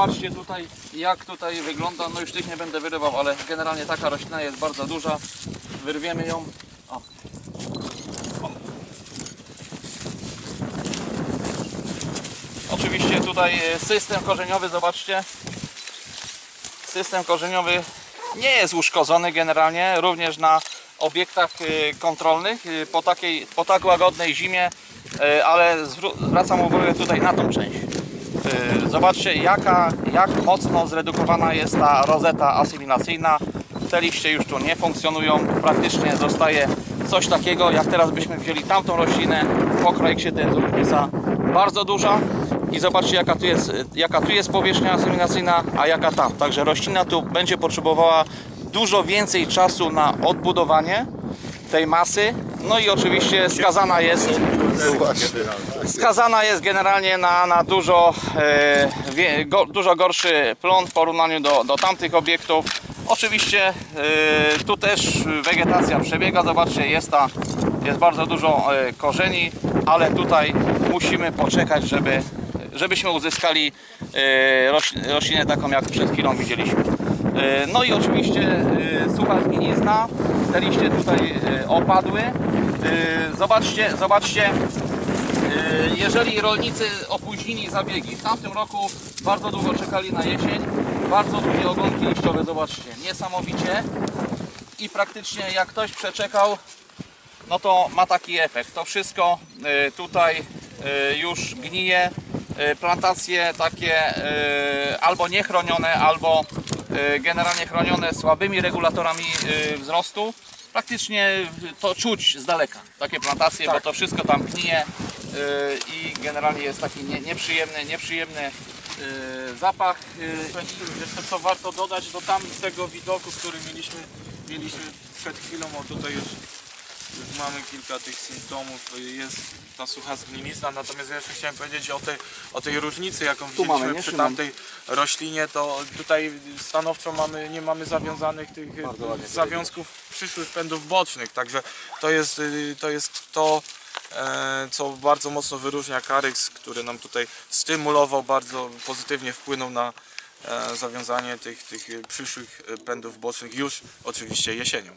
Patrzcie tutaj jak tutaj wygląda, no już tych nie będę wyrywał, ale generalnie taka roślina jest bardzo duża. Wyrwiemy ją. O. Oczywiście tutaj e, system korzeniowy, zobaczcie. System korzeniowy nie jest uszkodzony generalnie, również na obiektach e, kontrolnych e, po, takiej, po tak łagodnej zimie, ale zwracam uwagę tutaj na tą część. E, Zobaczcie jaka, jak mocno zredukowana jest ta rozeta asymilacyjna. Te liście już tu nie funkcjonują, praktycznie zostaje coś takiego, jak teraz byśmy wzięli tamtą roślinę, pokrojek się jest różnica bardzo duża. I zobaczcie jaka tu, jest, jaka tu jest powierzchnia asymilacyjna, a jaka tam. Także roślina tu będzie potrzebowała dużo więcej czasu na odbudowanie tej masy. No i oczywiście skazana jest skazana jest generalnie na, na dużo, e, go, dużo gorszy plon w porównaniu do, do tamtych obiektów. Oczywiście e, tu też wegetacja przebiega, zobaczcie jest, ta, jest bardzo dużo e, korzeni, ale tutaj musimy poczekać, żeby, żebyśmy uzyskali e, rośl, roślinę taką jak przed chwilą widzieliśmy. E, No i oczywiście e, sucha zgnilizna, te liście tutaj e, opadły. Zobaczcie, zobaczcie Jeżeli rolnicy opóźnili zabiegi, w tamtym roku bardzo długo czekali na jesień, bardzo długie ogonki liściowe, zobaczcie, niesamowicie i praktycznie jak ktoś przeczekał, no to ma taki efekt. To wszystko tutaj już gnije, plantacje takie albo niechronione, albo generalnie chronione słabymi regulatorami yy, wzrostu. Praktycznie to czuć z daleka, takie plantacje, bo to wszystko tam gnije yy, i generalnie jest taki nie, nieprzyjemny, nieprzyjemny zapach. Jeszcze co warto dodać do tamtego widoku, który mieliśmy, mieliśmy przed chwilą, o tutaj już, już mamy kilka tych symptomów, jest ta sucha zgnilizna, natomiast ja jeszcze chciałem powiedzieć o tej, o tej różnicy, jaką Tu widzieliśmy mamy, przy tamtej roślinie, to tutaj stanowczo mamy, nie mamy zawiązanych tych zawiązków przyszłych pędów bocznych, także to jest y, to, jest to e, co bardzo mocno wyróżnia Caryx, który nam tutaj stymulował, bardzo pozytywnie wpłynął na e, zawiązanie tych, tych przyszłych pędów bocznych już oczywiście jesienią.